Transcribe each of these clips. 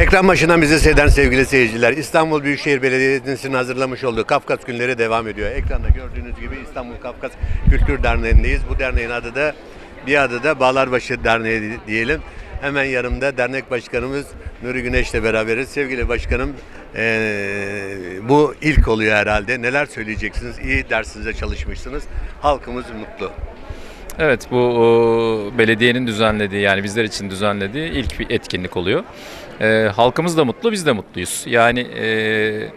Ekran başından bizi seyreden sevgili seyirciler, İstanbul Büyükşehir Belediyesi'nin hazırlamış olduğu Kafkas Günleri devam ediyor. Ekranda gördüğünüz gibi İstanbul Kafkas Kültür Derneği'ndeyiz. Bu derneğin adı da bir adı da Bağlarbaşı Derneği diyelim. Hemen yanımda dernek başkanımız Nuri Güneş'le beraberiz. Sevgili başkanım, eee, bu ilk oluyor herhalde. Neler söyleyeceksiniz? İyi dersinize çalışmışsınız. Halkımız mutlu. Evet bu o, belediyenin düzenlediği yani bizler için düzenlediği ilk bir etkinlik oluyor. Ee, halkımız da mutlu biz de mutluyuz. Yani e,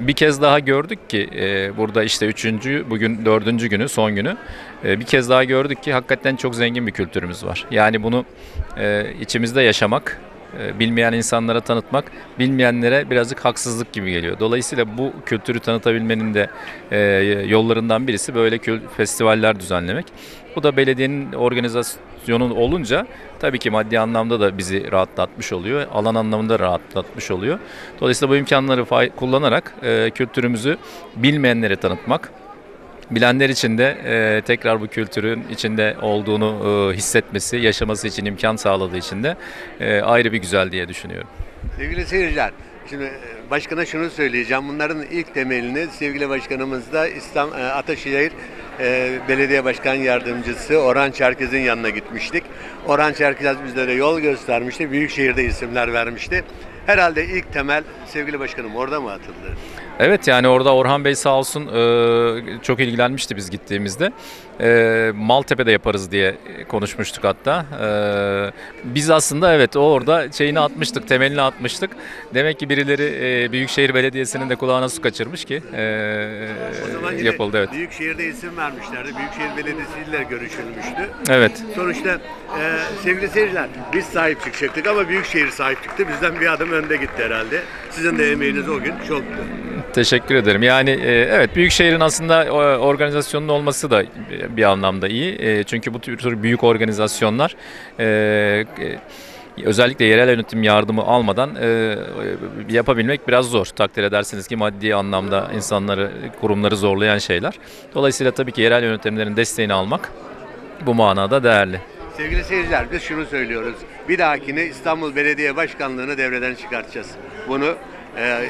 bir kez daha gördük ki e, burada işte üçüncü bugün dördüncü günü son günü E, bir kez daha gördük ki hakikaten çok zengin bir kültürümüz var. Yani bunu e, içimizde yaşamak e, bilmeyen insanlara tanıtmak, bilmeyenlere birazcık haksızlık gibi geliyor. Dolayısıyla bu kültürü tanıtabilmenin de e, yollarından birisi böyle festivaller düzenlemek. Bu da belediyenin organizasyonu olunca tabii ki maddi anlamda da bizi rahatlatmış oluyor, alan anlamında rahatlatmış oluyor. Dolayısıyla bu imkanları kullanarak e, kültürümüzü bilmeyenlere tanıtmak, Bilenler için de e, tekrar bu kültürün içinde olduğunu e, hissetmesi, yaşaması için imkan sağladığı için de e, ayrı bir güzel diye düşünüyorum. Sevgili seyirciler, şimdi e, başkana şunu söyleyeceğim. Bunların ilk temelini sevgili başkanımız da İslam e, Ataşehir e, Belediye Başkan Yardımcısı Orhan Çerkez'in yanına gitmiştik. Orhan Çerkez bizlere yol göstermişti. Büyükşehir'de isimler vermişti. Herhalde ilk temel sevgili başkanım orada mı atıldı? Evet yani orada Orhan Bey sağ olsun e, çok ilgilenmişti biz gittiğimizde. E, Maltepe'de yaparız diye konuşmuştuk hatta. E, biz aslında evet o orada şeyini atmıştık, temelini atmıştık. Demek ki birileri e, Büyükşehir Belediyesi'nin de kulağına su kaçırmış ki e, O zaman yine yapıldı evet. Büyükşehir'de isim vermişlerdi. Büyükşehir Belediyesi'yle görüşülmüştü. Evet. Sonuçta e, sevgili seyirciler biz sahip çıkacaktık ama Büyükşehir sahip çıktı. Bizden bir adım önde gitti herhalde. Sizin de emeğiniz o gün çoktu. Teşekkür ederim. Yani e, evet Büyükşehir'in aslında e, organizasyonun olması da bir anlamda iyi. E, çünkü bu tür büyük organizasyonlar e, e, özellikle yerel yönetim yardımı almadan e, yapabilmek biraz zor. Takdir edersiniz ki maddi anlamda insanları, kurumları zorlayan şeyler. Dolayısıyla tabii ki yerel yönetimlerin desteğini almak bu manada değerli. Sevgili seyirciler biz şunu söylüyoruz. Bir dahakine İstanbul Belediye Başkanlığı'nı devreden çıkartacağız. Bunu e,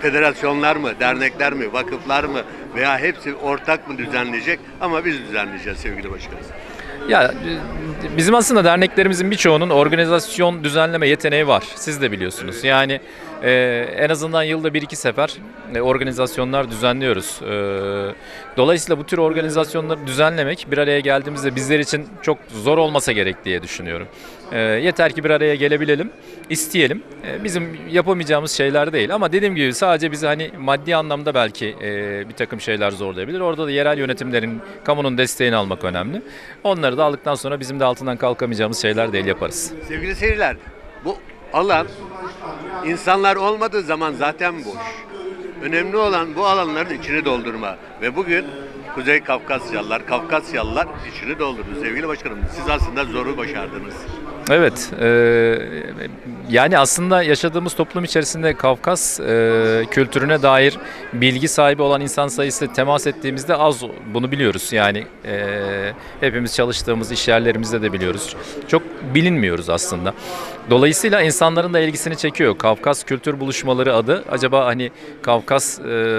federasyonlar mı, dernekler mi, vakıflar mı veya hepsi ortak mı düzenleyecek ama biz düzenleyeceğiz sevgili başkanım. Ya bizim aslında derneklerimizin birçoğunun organizasyon düzenleme yeteneği var. Siz de biliyorsunuz. Yani e, en azından yılda bir iki sefer e, organizasyonlar düzenliyoruz. E, dolayısıyla bu tür organizasyonları düzenlemek bir araya geldiğimizde bizler için çok zor olmasa gerek diye düşünüyorum. E, yeter ki bir araya gelebilelim, isteyelim. E, bizim yapamayacağımız şeyler değil ama dediğim gibi sadece bizi hani maddi anlamda belki e, bir takım şeyler zorlayabilir. Orada da yerel yönetimlerin, kamunun desteğini almak önemli. Onları da aldıktan sonra bizim de altından kalkamayacağımız şeyler değil yaparız. Sevgili seyirciler bu alan insanlar olmadığı zaman zaten boş. Önemli olan bu alanların içini doldurma ve bugün Kuzey Kafkasyalılar, Kafkasyalılar içini doldurdu sevgili başkanım. Siz aslında zoru başardınız. Evet, e, yani aslında yaşadığımız toplum içerisinde Kafkas e, kültürüne dair bilgi sahibi olan insan sayısı temas ettiğimizde az bunu biliyoruz. Yani e, hepimiz çalıştığımız iş yerlerimizde de biliyoruz. Çok bilinmiyoruz aslında. Dolayısıyla insanların da ilgisini çekiyor. Kafkas Kültür Buluşmaları adı. Acaba hani Kafkas e,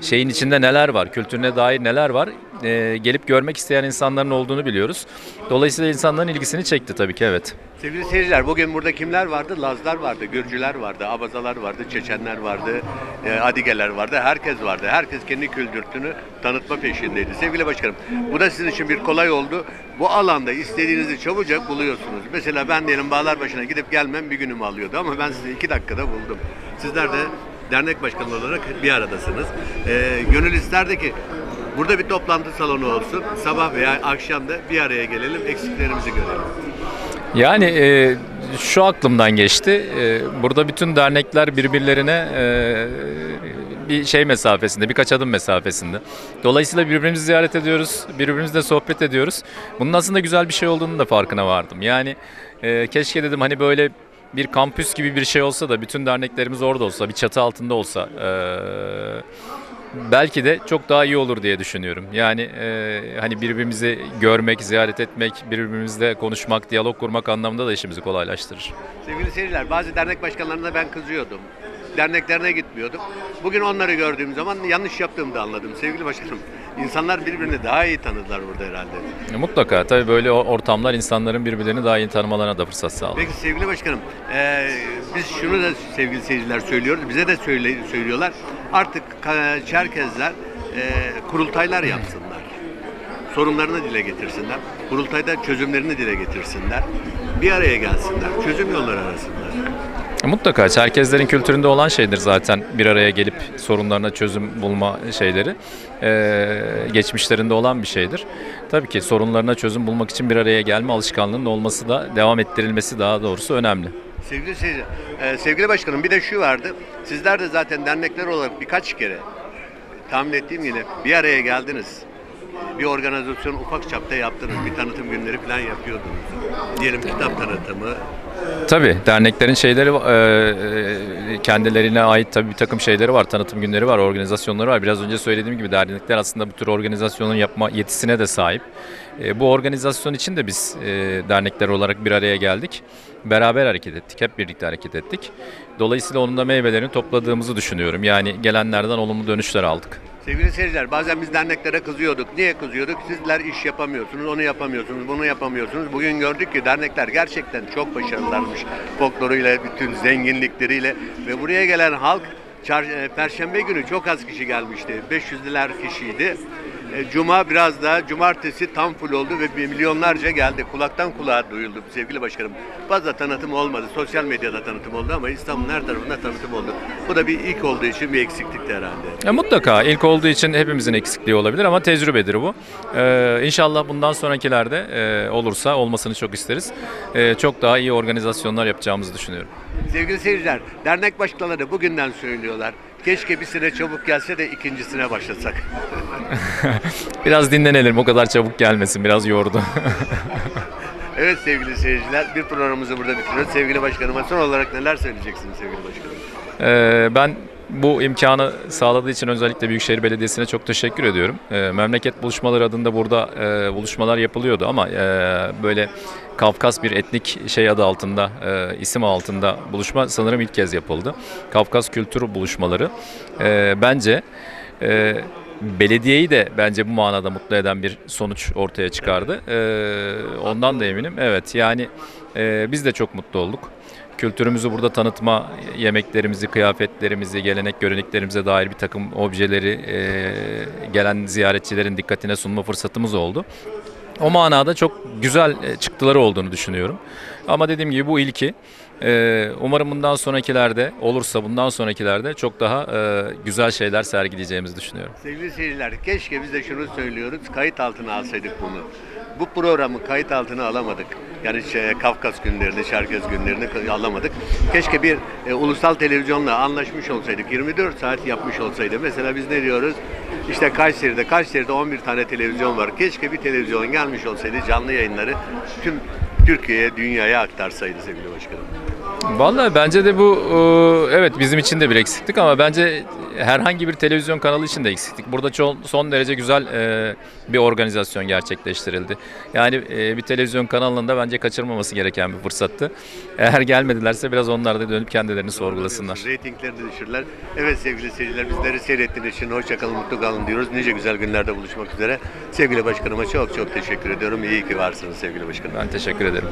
şeyin içinde neler var, kültürüne dair neler var? E, gelip görmek isteyen insanların olduğunu biliyoruz. Dolayısıyla insanların ilgisini çekti tabii ki evet. Sevgili seyirciler bugün burada kimler vardı? Lazlar vardı, Gürcüler vardı, Abazalar vardı, Çeçenler vardı, e, Adigeler vardı. Herkes vardı. Herkes kendi kültürünü tanıtma peşindeydi. Sevgili başkanım bu da sizin için bir kolay oldu. Bu alanda istediğinizi çabucak buluyorsunuz. Mesela ben diyelim Bağlarbaşı'na gidip gelmem bir günümü alıyordu ama ben sizi iki dakikada buldum. Sizler de dernek başkanı olarak bir aradasınız. E, gönül isterdi ki burada bir toplantı salonu olsun. Sabah veya akşam da bir araya gelelim, eksiklerimizi görelim. Yani e, şu aklımdan geçti. E, burada bütün dernekler birbirlerine e, bir şey mesafesinde, birkaç adım mesafesinde. Dolayısıyla birbirimizi ziyaret ediyoruz, birbirimizle sohbet ediyoruz. Bunun aslında güzel bir şey olduğunu da farkına vardım. Yani e, keşke dedim hani böyle bir kampüs gibi bir şey olsa da bütün derneklerimiz orada olsa, bir çatı altında olsa. E, belki de çok daha iyi olur diye düşünüyorum. Yani e, hani birbirimizi görmek, ziyaret etmek, birbirimizle konuşmak, diyalog kurmak anlamında da işimizi kolaylaştırır. Sevgili seyirciler, bazı dernek başkanlarına ben kızıyordum. Derneklerine gitmiyordum. Bugün onları gördüğüm zaman yanlış yaptığımı da anladım. Sevgili başkanım, insanlar birbirini daha iyi tanıdılar burada herhalde. E, Mutlaka tabii böyle ortamlar insanların birbirlerini daha iyi tanımalarına da fırsat sağlar. Peki sevgili başkanım, eee, biz şunu da sevgili seyirciler söylüyoruz, bize de söyle, söylüyorlar. Artık Çerkezler eee, kurultaylar yapsınlar. Sorunlarını dile getirsinler. Kurultayda çözümlerini dile getirsinler. Bir araya gelsinler. Çözüm yolları arasınlar. E, Mutlaka Çerkezlerin kültüründe olan şeydir zaten bir araya gelip sorunlarına çözüm bulma şeyleri. E, geçmişlerinde olan bir şeydir. Tabii ki sorunlarına çözüm bulmak için bir araya gelme alışkanlığının olması da devam ettirilmesi daha doğrusu önemli. Sevgili seyirciler, eee, sevgili başkanım bir de şu vardı. Sizler de zaten dernekler olarak birkaç kere tahmin ettiğim gibi bir araya geldiniz. Bir organizasyon ufak çapta yaptınız. Bir tanıtım günleri falan yapıyordunuz. Diyelim kitap tanıtımı, Tabii derneklerin şeyleri e, e, kendilerine ait tabii bir takım şeyleri var, tanıtım günleri var, organizasyonları var. Biraz önce söylediğim gibi dernekler aslında bu tür organizasyonun yapma yetisine de sahip. E, bu organizasyon için de biz dernekler olarak bir araya geldik. Beraber hareket ettik, hep birlikte hareket ettik. Dolayısıyla onun da meyvelerini topladığımızı düşünüyorum. Yani gelenlerden olumlu dönüşler aldık. Sevgili seyirciler bazen biz derneklere kızıyorduk. Niye kızıyorduk? Sizler iş yapamıyorsunuz, onu yapamıyorsunuz, bunu yapamıyorsunuz. Bugün gördük ki dernekler gerçekten çok başarılılarmış. Folkloruyla, bütün zenginlikleriyle ve buraya gelen halk e, Perşembe günü çok az kişi gelmişti. 500'ler kişiydi. E, Cuma biraz daha, cumartesi tam full oldu ve milyonlarca geldi. Kulaktan kulağa duyuldu sevgili başkanım. Fazla tanıtım olmadı. Sosyal medyada tanıtım oldu ama İstanbul'un her tarafında tanıtım oldu. Bu da bir ilk olduğu için bir eksiklikti herhalde. Ya mutlaka ilk olduğu için hepimizin eksikliği olabilir ama tecrübedir bu. Ee, inşallah bundan sonrakilerde e, olursa olmasını çok isteriz. E, çok daha iyi organizasyonlar yapacağımızı düşünüyorum. Sevgili seyirciler, dernek başkanları bugünden söylüyorlar. Keşke bir sene çabuk gelse de ikincisine başlasak. Biraz dinlenelim o kadar çabuk gelmesin biraz yordu. Evet sevgili seyirciler, bir programımızı burada bitiriyoruz. Sevgili başkanıma son olarak neler söyleyeceksiniz sevgili başkanım? Ee, ben bu imkanı sağladığı için özellikle Büyükşehir Belediyesi'ne çok teşekkür ediyorum. Ee, memleket buluşmaları adında burada e, buluşmalar yapılıyordu ama e, böyle Kafkas bir etnik şey adı altında, e, isim altında buluşma sanırım ilk kez yapıldı. Kafkas Kültür Buluşmaları. Bence belediyeyi de bence bu manada mutlu eden bir sonuç ortaya çıkardı. Ondan da eminim. Evet yani biz de çok mutlu olduk kültürümüzü burada tanıtma, yemeklerimizi, kıyafetlerimizi, gelenek göreneklerimize dair bir takım objeleri e, gelen ziyaretçilerin dikkatine sunma fırsatımız oldu. O manada çok güzel e, çıktıları olduğunu düşünüyorum. Ama dediğim gibi bu ilki. E, umarım bundan sonrakilerde olursa bundan sonrakilerde çok daha e, güzel şeyler sergileyeceğimizi düşünüyorum. Sevgili seyirciler, keşke biz de şunu söylüyoruz, kayıt altına alsaydık bunu. Bu programı kayıt altına alamadık. Yani şey, Kafkas günlerini, Çerkez günlerini alamadık. Keşke bir e, ulusal televizyonla anlaşmış olsaydık, 24 saat yapmış olsaydı. Mesela biz ne diyoruz? İşte Kayseri'de, Kayseri'de 11 tane televizyon var. Keşke bir televizyon gelmiş olsaydı, canlı yayınları tüm Türkiye'ye, dünyaya aktarsaydı sevgili başkanım. Vallahi bence de bu e, evet bizim için de bir eksiklik ama bence herhangi bir televizyon kanalı için de eksiklik. Burada çok, son derece güzel e, bir organizasyon gerçekleştirildi. Yani e, bir televizyon kanalında bence kaçırmaması gereken bir fırsattı. Eğer gelmedilerse biraz onlar da dönüp kendilerini sorgulasınlar. Reytingleri de düşürürler. Evet sevgili seyirciler bizleri seyrettiğiniz için hoşça kalın, mutlu kalın diyoruz. Nice güzel günlerde buluşmak üzere. Sevgili başkanıma çok çok teşekkür ediyorum. İyi ki varsınız sevgili başkanım. Ben teşekkür ederim.